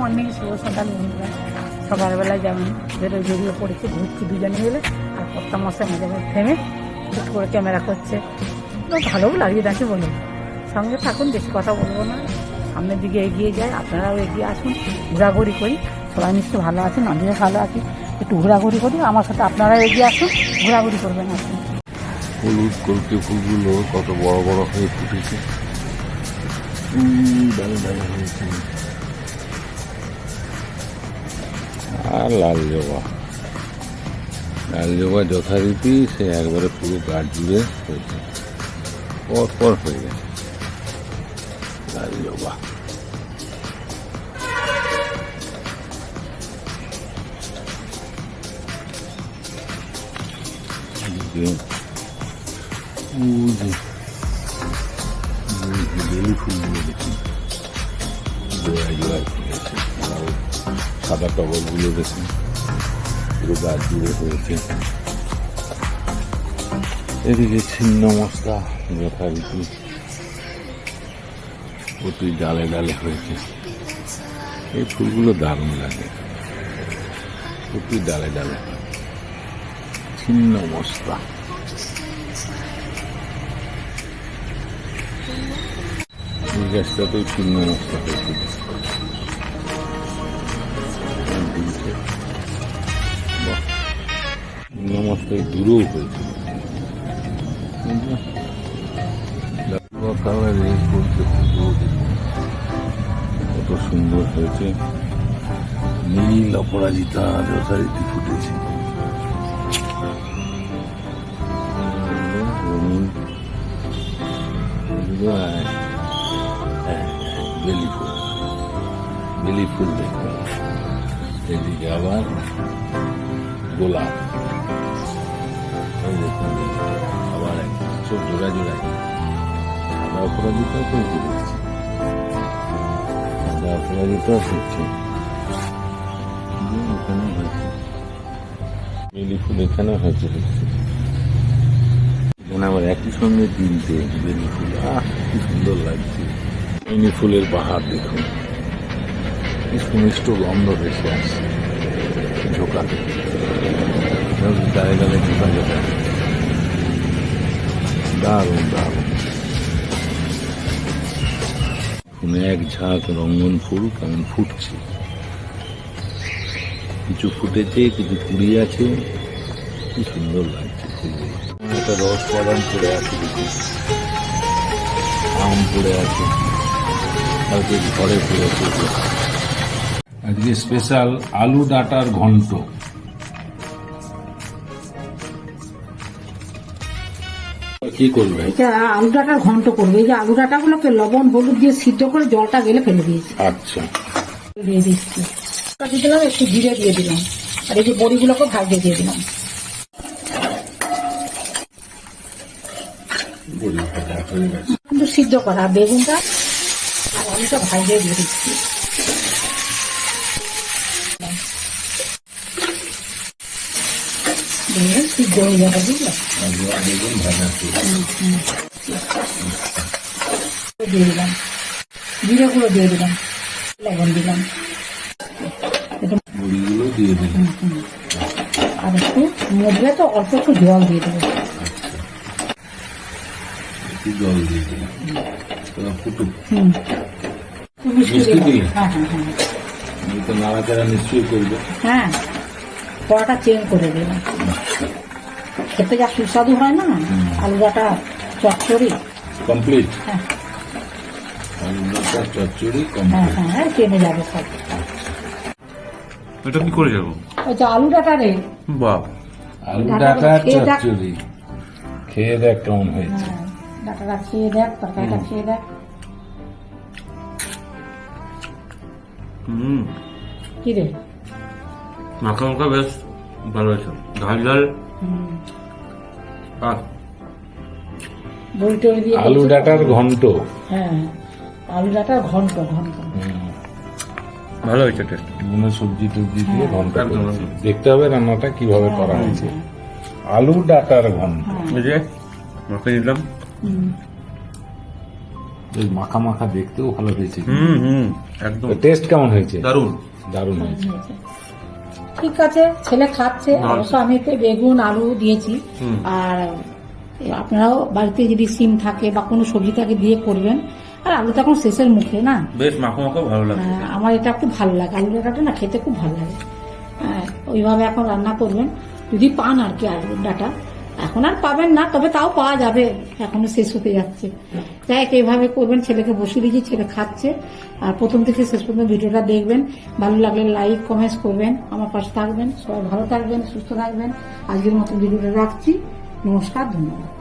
Morning শুভ সকাল বন্ধুরা যেমন বেরোয় বেরিয়ে পড়েছে ঘুরছি দুজনে মিলে আর কর্তা মশাই মাঝে মাঝে থেমে হুট করে ক্যামেরা করছে। ভালোও লাগিয়ে দেখে বলুন সঙ্গে থাকুন, বেশি কথা বলব না। সামনের দিকে এগিয়ে যায় আপনারাও এগিয়ে আসুন। ঘোরাঘুরি করি। সবাই নিশ্চয়ই ভালো আছেন আমিও ভালো আছি। একটু ঘোরাঘুরি করি, আমার সাথে আপনারা এগিয়ে আসুন, ঘোরাঘুরি করবেন আসুন হলুদ, কলকে ফুলগুলো কত বড় বড় হয়ে ফুটেছে। হয়েছে। আর লাল জবা। লাল জবা যথারীতি সে একবারে পুরো গাছ জুড়ে হয়েছে। পর পর হয়ে গেছে। লাল জবা। বেলি ফুলগুলো দেখুন জোড়ায় ফুটেছে আর সাদা টগরগুলো দেখুন পুরো গাছ জুড়ে হয়েছে এদিকে ছিন্ন মশলা যথারীতি প্রতি ডালে ডালে হয়েছে এই ফুলগুলো দারুণ লাগে প্রতি ডালে ডালে ছিন্ন মশলা এই গাছটাতেও ছিন্ন মশলা হয়েছিল মশলা দূরেও হয়েছিল। কালারে কত সুন্দর হয়েছে। নীল অপরাজিতা যথারীতি ফুটেছে। বেলি ফুল। বেলি ফুল দেখুন এদিকে আবার গোলাপ। এই দেখুন আবার সব জোড়া জোড়াই সাদা অপরাজিতাও তো উঠে দেখছি ফুটছে এখানে হয়েছে। আবার একই সঙ্গে তিনটে বেলি ফুল, আহ, কি সুন্দর লাগছে। বেলি ফুলের বাহার দেখুন। কি সুমিষ্ট গন্ধ ভেসে আসছে। ঝোঁকাতে। গায়ে ঝোঁকা ঝোঁকা। দারুণ দারুণ। ফুলে এক ঝাঁক রঙ্গন ফুল কেমন ফুটছে। কিছু ফুটেছে, কিছু কুড়ি আছে। কি সুন্দর লাগছে একটা রস বাদাম পড়ে আছে দেখুন আম পড়ে আছে। ঘরে পড়েছে আজকে স্পেশাল আলু ডাটার ঘন্ট। কি করবে? এটা আলু ডাটার ঘন্ট করবে। এই যে আলু ডাটাগুলোকে লবণ হলুদ দিয়ে সিদ্ধ করে জলটা গেলে ফেলে দিয়েছি। আচ্ছা। দিয়ে দিচ্ছি। দিয়ে দিলাম একটু জিরে দিয়ে দিলাম। আর এই যে বড়িগুলোকে ভাজে দিয়ে দিলাম। কিন্তু সিদ্ধ করা আর বেগুনটা আর আলুটা ভাজে দিয়ে দিচ্ছি। দিয়ে সিদ্ধ দিয়ে দিলাম জিরে গুঁড়ো দিয়ে দিলাম আর একটু মধ্যে তো অল্প একটু জল দিয়ে দেবো জল দিয়ে দিলাম? হ্যাঁ হ্যাঁ হ্যাঁ নাড়াচাড়া নিশ্চয়ই করব হ্যাঁ কড়াটা চেঞ্জ করে দিলাম খেতে যা সুস্বাদু হয় না আলু চচ্চড়ি। কমপ্লিট। হ্যাঁ। চচ্চড়ি হ্যাঁ কমপ্লিট। হ্যাঁ হ্যাঁ চেনে যাবে সব। এটা কি করে যাব। ওই যে আলু ডাটা রে। বাহ। আলু ডাটা ডাটা খেয়ে দেখ। চচ্চড়ি। খেয়ে দেখ কেমন হয়েছে। ডাটাটা খেয়ে দেখ তরকারিটা খেয়ে দেখ। হুম। কি রে? মাখা মাখা বেশ ভালো হয়েছে। দিয়ে আলু ডাটার ঘন্ট হ্যাঁ আলু ডাটার ঘন্ট ঘন্ট ভালো হয়েছে টেস্ট বিভিন্ন সবজি টবজি দিয়ে ঘন্ট করেছি। একদম। দেখতে হবে রান্নাটা কীভাবে করা হয়েছে। আলু ডাটার ঘন্ট এই যে মাখা দিলাম মাখা মাখা দেখতেও ভালো হয়েছে। হুম হুম একদম। টেস্ট কেমন হয়েছে? দারুণ। দারুণ হয়েছে। ঠিক আছে ছেলে খাচ্ছে। অবশ্য আমি এতে বেগুন আলু দিয়েছি। আর আপনারাও বাড়িতে যদি সিম থাকে বা কোনো সবজি থাকে দিয়ে করবেন। আর আলু তো এখন শেষের মুখে না? বেশ মাখো মাখো ভালো লাগছে। হ্যাঁ, আমার এটা খুব ভালো লাগে। আলু ডাঁটাটা না খেতে খুব ভালো লাগে। হ্যাঁ, ওইভাবে এখন রান্না করবেন। যদি পান আর কি আলু ডাঁটা। এখন আর পাবেন না, তবে তাও পাওয়া যাবে। এখনও শেষ হতে যাচ্ছে। যাই এইভাবে করবেন, ছেলেকে বসিয়ে দিয়েছি, ছেলে খাচ্ছে। আর প্রথম থেকে শেষ পর্যন্ত ভিডিওটা দেখবেন। ভালো লাগলে লাইক কমেন্টস করবেন। আমার পাশে থাকবেন। সবাই ভালো থাকবেন, সুস্থ থাকবেন। আজকের মতো ভিডিওটা রাখছি। নমস্কার, ধন্যবাদ।